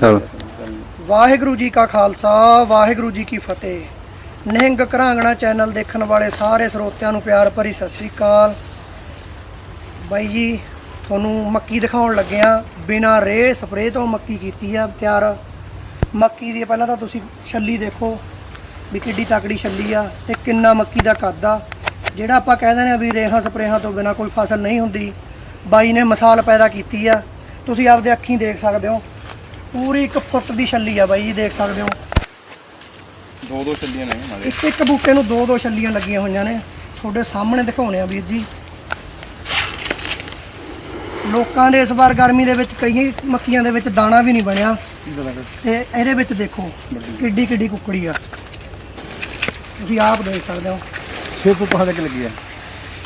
ਚਲ ਵਾਹਿਗੁਰੂ ਜੀ ਕਾ ਖਾਲਸਾ, ਵਾਹਿਗੁਰੂ ਜੀ ਕੀ ਫਤਿਹ। ਨਿਹੰਗ ਘਰਾਂਗਣਾ ਚੈਨਲ ਦੇਖਣ ਵਾਲੇ ਸਾਰੇ ਸਰੋਤਿਆਂ ਨੂੰ ਪਿਆਰ ਭਰੀ ਸਤਿ ਸ੍ਰੀ ਅਕਾਲ। ਬਾਈ ਜੀ, ਤੁਹਾਨੂੰ ਮੱਕੀ ਦਿਖਾਉਣ ਲੱਗਿਆ ਬਿਨਾ ਰੇ, ਸਪਰੇਅ ਤੋਂ ਮੱਕੀ ਕੀਤੀ ਆ, ਤਿਆਰ। ਮੱਕੀ ਦੀ ਪਹਿਲਾਂ ਤਾਂ ਤੁਸੀਂ ਛੱਲੀ ਦੇਖੋ ਵੀ ਕਿੱਡੀ ਤਕੜੀ ਛੱਲੀ ਆ ਤੇ ਕਿੰਨਾ ਮੱਕੀ ਦਾ ਕੱਦ ਆ। ਜਿਹੜਾ ਆਪਾਂ ਕਹਿ ਦਿੰਦੇ ਆ ਵੀ ਰੇਹਾਂ ਸਪਰੇਹਾਂ ਤੋਂ ਬਿਨਾ ਕੋਈ ਫਸਲ ਨਹੀਂ ਹੁੰਦੀ, ਬਾਈ ਨੇ ਮਿਸਾਲ ਪੈਦਾ ਕੀਤੀ ਆ। ਤੁਸੀਂ ਆਪਦੇ ਅੱਖੀਂ ਦੇਖ ਸਕਦੇ ਹੋ। ਪੂਰੀ 1 ਫੁੱਟ ਦੀ ਛੱਲੀ ਆ ਬਾਈ ਜੀ ਦੇਖ ਸਕਦੇ ਹੋ। ਦੋ ਦੋ ਚੱਲੀਆਂ ਨੇ ਨਾਲੇ ਇੱਕ ਇੱਕ ਬੂਟੇ ਨੂੰ ਦੋ ਦੋ ਛੱਲੀਆਂ ਲੱਗੀਆਂ ਹੋਈਆਂ ਨੇ। ਤੁਹਾਡੇ ਸਾਹਮਣੇ ਦਿਖਾਉਣੇ ਆ ਵੀਰ ਜੀ। ਲੋਕਾਂ ਦੇ ਇਸ ਵਾਰ ਗਰਮੀ ਦੇ ਵਿੱਚ ਕਈ ਮੱਕੀਆਂ ਦੇ ਵਿੱਚ ਦਾਣਾ ਵੀ ਨਹੀਂ ਬਣਿਆ। ਤੇ ਇਹਦੇ ਵਿੱਚ ਦੇਖੋ ਕਿੱਡੀ ਕਿੱਡੀ ਕੁੱਕੜੀ ਆ। ਤੁਸੀਂ ਆਪ ਦੇਖ ਸਕਦੇ ਹੋ। 6 ਫੁੱਟ ਤੱਕ ਲੱਗੀ ਆ?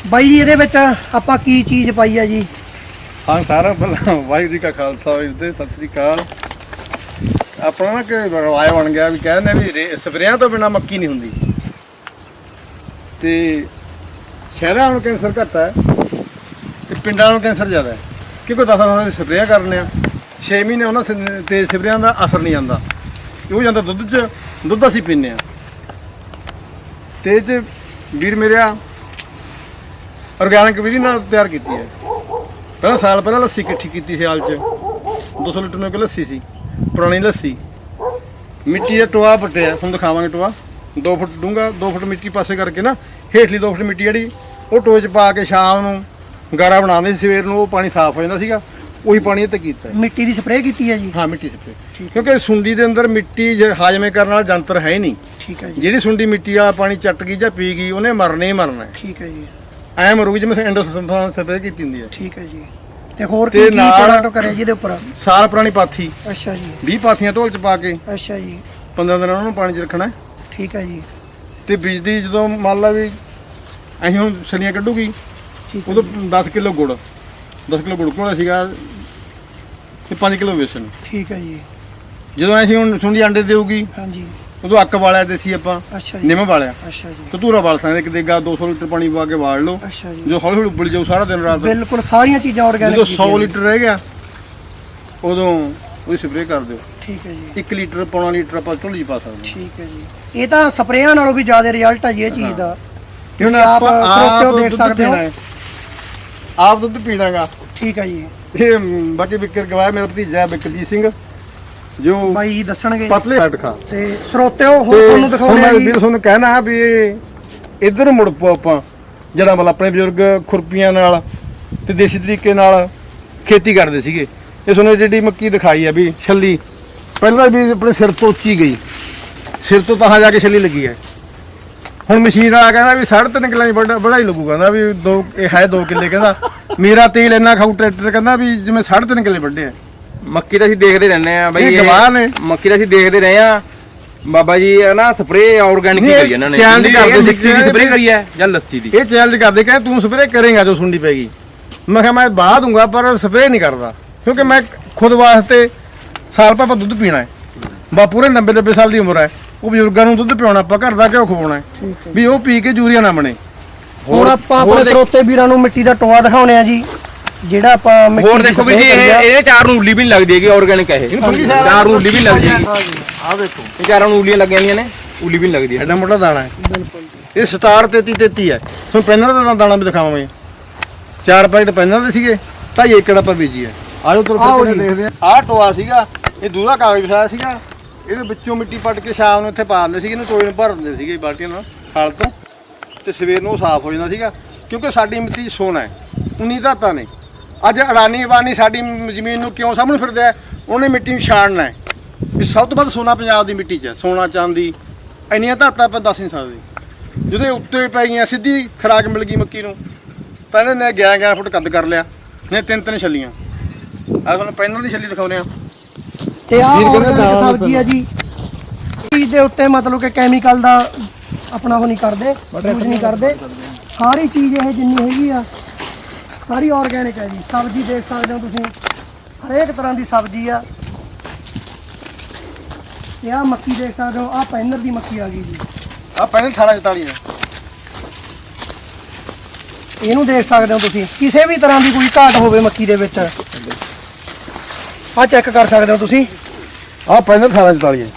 ਬਾਈ ਜੀ ਇਹਦੇ ਵਿੱਚ ਆਪਾਂ ਕੀ ਚੀਜ਼ ਪਾਈ ਆ ਜੀ? ਹਾਂ ਸਾਰਾ ਪਹਿਲਾਂ ਵਾਹਿਗੁਰੂ ਜੀ ਕਾ ਖਾਲਸਾ ਵਾਹਿਗੁਰੂ ਜੀ ਸਤਿ ਸ੍ਰੀ ਅਕਾਲ। ਆਪਣਾ ਨਾ ਕਿ ਰਵਾਇ ਬਣ ਗਿਆ ਵੀ ਕਹਿੰਦੇ ਨੇ ਵੀ ਰੇ- ਸਪਰੇਆਂ ਤੋਂ ਬਿਨਾ ਮੱਕੀ ਨਹੀਂ ਹੁੰਦੀ। ਤੇ ਸ਼ਹਿਰਾਂ ਨੂੰ ਕੈਂਸਰ ਘੱਟ ਹੈ ਤੇ ਪਿੰਡਾਂ ਨੂੰ ਕੈਂਸਰ ਜ਼ਿਆਦਾ ਹੈ। ਕਿਉਂਕਿ 10 ਸਾਲ ਸਪਰੇਆਂ ਕਰਨੇ ਆ। 6 ਮਹੀਨੇ ਉਹਨਾਂ ਸ- ਤੇ ਸਪਰੇਆਂ ਦਾ ਅਸਰ ਨਹੀਂ ਆਉਂਦਾ। ਉਹ ਜਾਂਦਾ ਦੁੱਧ 'ਚ ਦੁੱਧ ਅਸੀਂ ਪੀਂਦੇ ਆ ਤੇ ਇਹ 'ਚ ਵੀਰ ਮੇਰਿਆ ਆਰਗੈਨਿਕ ਵਿਧੀ ਨਾਲ ਤਿਆਰ ਕੀਤੀ ਹੈ। ਪਹਿਲਾਂ ਸਾਲ ਪਹਿਲਾਂ ਲੱਸੀ ਇਕੱਠੀ ਕੀਤੀ ਸਿਆਲ 'ਚ। 200 ਲੀਟਰ ਨੂੰ ਇੱਕ ਲੱਸੀ ਸੀ। ਪੁਰਾਣੀ ਲੱਸੀ। ਮਿੱਟੀ ਦਾ ਟੋਆ ਪੱਟਿਆ। ਤੁਹਾਨੂੰ ਦਿਖਾਵਾਂਗੇ ਟੋਆ। 2 ਫੁੱਟ ਡੂੰਘਾ 2 ਫੁੱਟ ਮਿੱਟੀ ਪਾਸੇ ਕਰਕੇ ਨਾ ਹੇਠਲੀ 2 ਫੁੱਟ ਮਿੱਟੀ ਜਿਹੜੀ ਉਹ ਟੋਏ 'ਚ ਪਾ ਕੇ ਸ਼ਾਮ ਨੂੰ ਗਾਰਾ ਬਣਾਉਂਦੇ ਸੀ ਸਵੇਰ ਨੂੰ ਉਹ ਪਾਣੀ ਸਾਫ਼ ਹੋ ਜਾਂਦਾ ਸੀਗਾ। ਉਹੀ ਪਾਣੀ ਤੇ ਕੀਤਾ। ਮਿੱਟੀ ਦੀ ਸਪਰੇਅ ਕੀਤੀ ਹੈ ਜੀ? ਹਾਂ ਮਿੱਟੀ ਸਪਰੇ ਕਿਉਂਕਿ ਸੁੰਡੀ ਦੇ ਅੰਦਰ ਮਿੱਟੀ ਜੇ ਹਾਜ਼ਮੇ ਕਰਨ ਵਾਲਾ ਯੰਤਰ ਹੈ ਹੀ ਨਹੀਂ। ਠੀਕ ਹੈ ਜੀ। ਜਿਹੜੀ ਸੁੰਡੀ ਮਿੱਟੀ ਵਾਲਾ ਪਾਣੀ ਚੱਟ ਗਈ ਜਾਂ ਪੀ ਗਈ ਉਹਨੇ ਮਰਨੇ ਹੀ ਮਰਨਾ ਹੈ। ਠੀਕ ਹੈ ਜੀ। ਐ ਮਰੂਗੀ ਜਿਵੇਂ ਐਂਡੋਸਲਫਾਨ ਸਪਰੇ ਕੀਤੀ ਹੁੰਦੀ ਹੈ। ਠੀਕ ਹੈ ਜੀ। ਤੇ ਹੋਰ ਤੇ ਕੀ ਕੀ ਨਾਲ- ਪ੍ਰੋਡਕਟ ਕਰਿਆ ਜੀ ਇਹਦੇ ਉੱਪਰ? ਸਾਲ ਪੁਰਾਣੀ ਪਾਥੀ। ਅੱਛਾ ਜੀ। 20 ਪਾਥੀਆਂ ਢੋਲ ਚ ਪਾ ਕੇ। ਅੱਛਾ ਜੀ। 15 ਦਿਨ ਉਹਨਾਂ ਨੂੰ ਪਾਣੀ 'ਚ ਰੱਖਣਾ। ਹੈ। ਠੀਕ ਹੈ ਜੀ। ਤੇ ਬੀਜਦੀ ਜਦੋਂ ਮੰਨ ਲਾ ਵੀ ਅਸੀਂ ਹੁਣ ਛਲੀਆਂ ਕੱਢੂਗੀ ਠੀਕ ਹੈ ਉਦੋਂ 10 ਕਿਲੋ ਗੁੜ 10 ਕਿਲੋ ਗੁੜ ਕੋਲ ਸੀਗਾ ਤੇ 5 ਕਿਲੋ ਵੇਸਣ। ਠੀਕ ਹੈ ਜੀ। ਜਦੋਂ ਅਸੀਂ ਹੁਣ ਸੁੰਡੀ ਅੰਡੇ ਦੇਊਗੀ ਹਾਂਜੀ। ਉਦੋਂ ਅੱਕ ਵਾਲਿਆ ਦੇਸੀ ਆਪਾਂ ਅੱਛਾ ਜੀ। ਨਿੰਮ ਵਾਲਿਆ। ਅੱਛਾ ਜੀ। ਕਤੂਰਾ ਵਾਲ ਸਕਦੇ ਇੱਕ ਦੇਗਾ 200 ਲੀਟਰ ਪਾਣੀ ਪਾ ਕੇ ਵਾਲ ਲਓ। ਅੱਛਾ ਜੀ। ਜੋ ਹੌਲੀ ਹੌਲੀ ਉੱਬਲ ਜਾਊ ਸਾਰਾ ਦਿਨ ਰਾਤ। ਬਿਲਕੁਲ ਸਾਰੀਆਂ ਚੀਜ਼ਾਂ ਆਰਗੈਨਿਕ ਜਦੋਂ 100 ਲੀਟਰ ਰਹਿ ਗਿਆ ਉਦੋਂ ਉਹਦੀ ਸਪਰੇਅ ਕਰ ਦਿਓ। ਠੀਕ ਹੈ ਜੀ। 1 ਲੀਟਰ ਪੌਣਾ ਲੀਟਰ ਆਪਾਂ 'ਚ ਪਾ ਸਕਦੇ ਹਾਂ। ਠੀਕ ਹੈ ਜੀ। ਇਹ ਤਾਂ ਸਪਰੇਆਂ ਨਾਲੋਂ ਵੀ ਜ਼ਿਆਦਾ ਰਿਜ਼ਲਟ ਹੈ ਜੀ ਇਹ ਚੀਜ਼ ਦਾ। ਹੁਣ ਆਪ ਆਪਾਂ ਆਪ ਦੇਖ ਸਕਦੇ ਹੋ। ਆਪ ਦੁੱਧ ਪੀਣਾਗਾ। ਠੀਕ ਹੈ ਜੀ। ਇਹ ਬਾਕੀ ਵਿਕਰ ਗਵਾਇਆ ਮੇਰਾ ਭਤੀਜਾ ਹੈ ਬਿਕਰਜੀਤ ਸਿੰਘ। ਜੋ। ਬਾਈ ਦੱਸਣਗੇ। ਪਤਲੇ ਹੱਟ ਖਾ। ਤੇ ਸਰੋਤਿਓ ਹੋਰ ਤੁਹਾਨੂੰ ਮੈਂ ਆ ਜੀ। ਵੀਰ ਤੁਹਾਨੂੰ ਕਹਿਣਾ ਵੀ ਇਧਰ ਮੁੜ ਪੋ ਆਪਾਂ ਜਿਹੜਾ ਮਤਲਬ ਆਪਣੇ ਬਜ਼ੁਰਗ ਖੁਰਪੀਆਂ ਨਾਲ ਤੇ ਦੇਸੀ ਤਰੀਕੇ ਨਾਲ ਖੇਤੀ ਕਰਦੇ ਸੀਗੇ। ਇਹ ਤੁਹਾਨੂੰ ਜਿਹੜੀ ਮੱਕੀ ਦਿਖਾਈ ਆ ਵੀ ਛੱਲੀ ਪਹਿਲਾਂ ਵੀ ਆਪਣੇ ਸਿਰ ਤੋਂ ਉੱਚੀ ਗਈ। ਸਿਰ ਤੋਂ ਤਾਂ ਜਾ ਕੇ ਛੱਲੀ ਲੱਗੀ ਹੈ। ਹੁਣ ਮਸ਼ੀਨ ਵਾਲਾ ਕਹਿੰਦਾ ਵੀ 3.5 ਕਿੱਲੇ ਬੜਾ ਬੜਾ ਹੀ ਲੱਗੂ ਕਹਿੰਦਾ ਵੀ ਦੋ ਇਹ ਹੈ 2 ਕਿੱਲੇ। ਕਹਿੰਦਾ ਮੇਰਾ ਤੇਲ ਇੰਨਾ ਖਾਊ ਟਰੈਕਟਰ ਕਹਿੰਦਾ ਵੀ ਜਿਵੇਂ 3.5 ਕਿੱਲੇ ਵੱਡੇ ਆ। ਮੱਕੀ ਤਾਂ ਅਸੀਂ ਦੇਖਦੇ ਰਹਿੰਦੇ ਆ ਬਈ ਇਹ ਗਵਾਹ ਨੇ। ਮੱਕੀ ਤਾਂ ਅਸੀਂ ਦੇਖਦੇ ਰਹੇ ਆ ਬਾਬਾ ਜੀ ਇਹ ਨਾ ਸਪਰੇਅ ਆਰਗੈਨਿਕ ਨਹੀਂ, ਕਰੀ ਇਹਨਾਂ ਨੇ। challenge ਕਰਦੇ ਸੀ ਮਿੱਟੀ ਦੀ ਕਿ ਸਪਰੇਅ ਕਰੀ ਹੈ ਜਾਂ ਲੱਸੀ ਦੀ। ਇਹ ਚੈਲੰਜ ਕਰਦੇ ਕਹਿੰਦੇ ਤੂੰ ਸਪਰੇਅ ਕਰੇਗਾ ਜੋ ਸੁੰਡੀ ਪੈਗੀ ਮੈਂ ਕਿਹਾ ਮੈਂ ਬਾਹ ਦੂੰਗਾ ਪਰ ਸਪਰੇਅ ਨਹੀਂ ਕਰਦਾ। ਕਿਉਂਕਿ ਮੈਂ ਖੁਦ ਵਾਸਤੇ ਸਾਲ ਭਾਪਾ ਦੁੱਧ ਪੀਣਾ ਹੈ। ਬਾ ਪੂਰੇ 90 90 ਸਾਲ ਦੀ ਉਮਰ ਹੈ। ਉਹ ਬਜ਼ੁਰਗਾਂ ਨੂੰ ਦੁੱਧ ਪਿਆਉਣਾ ਆਪਾਂ ਘਰ ਦਾ ਘਿਓ ਖਵਾਉਣਾ ਹੈ। ਵੀ ਉਹ ਪੀ ਕੇ ਯੂਰੀਆ ਨਾ ਬਣੇ। ਹੁਣ ਆਪਾਂ ਹੋਰ ਆਪਣੇ ਸਰੋਤੇ ਵੀਰਾਂ ਨੂੰ ਮਿੱਟੀ ਦਾ ਟੋਆ ਦਿਖਾਉਣੇ ਆ ਜੀ। ਜਿਹੜਾ ਆਪਾਂ ਮਿੱਟੀ ਹੋਰ ਦੀ ਦੇਖੋ ਵੀ ਜੀ ਇਹ ਆ। ਇਹਦੇ ਚਾਰ ਨੂੰ ਉੱਲੀ ਵੀ ਨਹੀਂ ਲੱਗਦੀ ਹੈਗੀ ਆਰਗੈਨਿਕ ਹੈ ਇਹ। ਚਾਰ ਨੂੰ ਉੱਲੀ ਵੀ ਨਹੀਂ ਲੱਗਦੀ ਹੈਗੀ। ਆ ਦੇਖੋ। ਇਹ ਚਾਰਾਂ ਨੂੰ ਉੱਲੀਆਂ ਲੱਗੀਆਂ ਨੇ ਉੱਲੀ ਵੀ ਨਹੀਂ ਲੱਗਦੀ ਐਡਾ ਮੋਟਾ ਦਾਣਾ ਹੈ। ਬਿਲਕੁਲ। ਇਹ ਸਟਾਰ 33 33 ਹੈ। ਤੁਹਾਨੂੰ ਪੈਨਰ ਦਾ ਦਾਣਾ ਵੀ ਦਿਖਾਵਾਂ ਮੈਂ ਚਾਰ ਪੈਕਟ ਪੈਨਰ ਦੇ ਸੀਗੇ ਢਾਈ ਏਕੜ ਆਪਾਂ ਬੀਜੀ ਹੈ। ਆਜੋ ਤੁਰ ਕੇ। ਦੇਖਦੇ ਆ ਆਹ ਟੋਆ ਸੀਗਾ ਇਹ ਦੂਰਾ ਕਾਗਜ਼ ਵਿਛਾਇਆ ਸੀਗਾ। ਇਹਦੇ ਵਿੱਚੋਂ ਮਿੱਟੀ ਪੱਟ ਕੇ ਸ਼ਾਮ ਨੂੰ ਇੱਥੇ ਪਾ ਦਿੰਦੇ ਸੀਗੇ ਇਹਨੂੰ ਟੋਏ ਨੂੰ ਭਰ ਦਿੰਦੇ ਸੀਗੇ ਬਾਲਟੀਆਂ ਨਾਲ ਖਾਲ ਤੋਂ। ਤੇ ਸਵੇਰ ਨੂੰ ਸਾਫ਼ ਹੋ ਜਾਂਦਾ ਸੀਗਾ ਕਿਉਂਕਿ ਸਾਡੀ ਮਿੱਟੀ ਸੋਨਾ ਹੈ। 19 ਧਾਤਾਂ ਨੇ। ਅੱਜ ਅਡਾਨੀ ਵਾਨੀ ਸਾਡੀ ਜ਼ਮੀਨ ਨੂੰ ਕਿਉਂ ਸਾਹਮਣੇ ਫਿਰਦਾ ਹੈ ਉਹਨੇ ਮਿੱਟੀ ਨੂੰ ਛਾਣਨਾ ਹੈ। ਵੀ ਸਭ ਤੋਂ ਵੱਧ ਸੋਨਾ ਪੰਜਾਬ ਦੀ ਮਿੱਟੀ 'ਚ ਹੈ ਸੋਨਾ ਚਾਂਦੀ ਇੰਨੀਆਂ ਧਾਤਾਂ ਆਪਾਂ ਦੱਸ ਨਹੀਂ ਸਕਦੇ। ਇਹ ਉੱਤੇ ਪੈ ਗਈਆਂ ਸਿੱਧੀ ਖਰਾਕ ਮਿਲ ਗਈ ਮੱਕੀ ਨੂੰ। ਪਹਿਲੇ ਨੇ 11 11 ਫੁੱਟ ਕੱਦ ਕਰ ਲਿਆ ਨੇ ਤਿੰਨ ਤਿੰਨ ਛੱਲੀਆਂ। ਆ ਤੁਹਾਨੂੰ ਪੈਨਲ ਦੀ ਛੱਲੀ ਦਿਖਾਉਂਦੇ ਆ। ਤੇ ਦਾਲਾਂ ਸਬਜ਼ੀ ਆ ਜੀ। ਚੀਜ਼ ਦੇ ਉੱਤੇ ਮਤਲਬ ਕਿ ਕੈਮੀਕਲ ਦਾ ਆਪਣਾ ਉਹ ਨਹੀਂ ਕਰਦੇ ਯੂਜ਼ ਨਹੀਂ ਕਰਦੇ। ਸਾਰੀ ਚੀਜ਼ ਇਹ ਜਿੰਨੀ ਹੈਗੀ ਆ ਸਾਰੀ ਆਰਗੈਨਿਕ ਹੈ ਜੀ। ਸਬਜ਼ੀ ਦੇਖ ਸਕਦੇ ਹੋ ਤੁਸੀਂ। ਹਰੇਕ ਤਰ੍ਹਾਂ ਦੀ ਸਬਜ਼ੀ ਆ। ਤੇ ਆਹ ਮੱਕੀ ਦੇਖ ਸਕਦੇ ਹੋ। ਆਹ ਪੈਨਰ ਦੀ ਮੱਕੀ ਆ ਗਈ ਜੀ। ਆ ਪੈਨਲ 1844 ਹੈ ਇਹਨੂੰ ਦੇਖ ਸਕਦੇ ਹੋ ਤੁਸੀਂ। ਕਿਸੇ ਵੀ ਤਰ੍ਹਾਂ ਦੀ ਕੋਈ ਘਾਟ ਹੋਵੇ ਮੱਕੀ ਦੇ ਵਿੱਚ। ਆਹ ਚੈੱਕ ਕਰ ਸਕਦੇ ਹੋ ਤੁਸੀਂ। ਆਹ ਪੈਂਦਾ 1844 ਹੈ।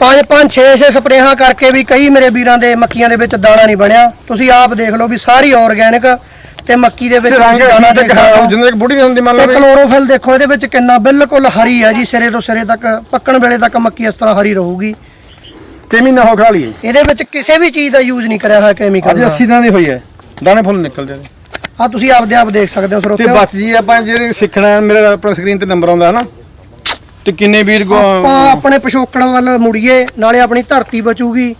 ਪੰਜ ਪੰਜ 6 6 ਸਪਰੇਹਾਂ ਕਰਕੇ ਵੀ ਕਈ ਮੇਰੇ ਵੀਰਾਂ ਦੇ ਮੱਕੀਆਂ ਦੇ ਵਿੱਚ ਦਾਣਾ ਨਹੀਂ ਬਣਿਆ। ਤੁਸੀਂ ਆਪ ਦੇਖ ਲਓ ਵੀ ਸਾਰੀ ਆਰਗੈਨਿਕ ਤੇ ਮੱਕੀ ਦੇ ਵਿੱਚ ਤੇ ਰੰਗ ਹੋ। ਜਿੰਨੇ ਬੁੱਢੀ ਨਹੀਂ ਹੁੰਦੀ ਮੰਨ ਤੇ ਲਓ। ਕਲੋਰੋਫਿਲ ਦੇਖੋ ਇਹਦੇ ਵਿੱਚ ਕਿੰਨਾ ਬਿਲਕੁਲ ਹਰੀ ਹੈ ਜੀ ਸਿਰੇ ਤੋਂ ਸਿਰੇ ਤੱਕ ਪੱਕਣ ਵੇਲੇ ਤੱਕ ਮੱਕੀ ਇਸ ਤਰ੍ਹਾਂ ਹਰੀ ਰਹੂਗੀ। ਤੇ ਮਹੀਨਾ ਹੋ ਲਈਏ ਇਹਦੇ ਵਿੱਚ ਕਿਸੇ ਵੀ ਚੀਜ਼ ਦਾ ਯੂਜ਼ ਨਹੀਂ ਕਰਿਆ ਹੋਇਆ ਕੈਮੀਕਲ ਅੱਜ ਦਾ। 80 ਦਿਨਾਂ ਦੀ ਹੋਈ ਹੈ। ਦਾਣੇ ਫੁੱਲ ਨਿਕਲਦੇ ਨੇ। ਆ ਤੁਸੀਂ ਆਪਦੇ ਆਪ ਦੇਖ ਸਕਦੇ ਹੋ ਤੇ ਸਰੋਤਿਓ ਬਸ ਜੀ ਆਪਾਂ ਜਿਹੜੇ ਸਿੱਖਣਾ ਮੇਰਾ ਆਪਣਾ ਸਕਰੀਨ ਤੇ ਨੰਬਰ ਆਉਂਦਾ ਹੈ ਨਾ। ਤੇ ਕਿੰਨੇ ਵੀਰ ਗੋ ਆਪਾਂ ਆਪਣੇ ਪਿਛੋਕੜ ਵੱਲ ਮੁੜੀਏ ਨਾਲੇ ਆਪਣੀ ਧਰਤੀ ਬਚੂਗੀ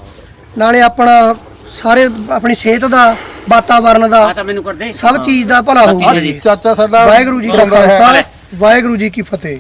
ਨਾਲੇ ਆਪਣਾ ਸਾਰੇ ਆਪਣੀ ਸਿਹਤ ਦਾ ਵਾਤਾਵਰਨ ਦਾ ਤਾਂ ਮੈਨੂੰ ਕਰਦੇ। ਸਭ ਚੀਜ਼ ਦਾ ਭਲਾ ਹੋਊਗਾ ਜੀ। ਚਾਚਾ ਸਾਡਾ ਵਾਹਿਗੁਰੂ ਜੀ ਕਾ। ਖਾਲਸਾ ਵਾਹਿਗੁਰੂ ਜੀ ਕੀ ਫਤਿਹ।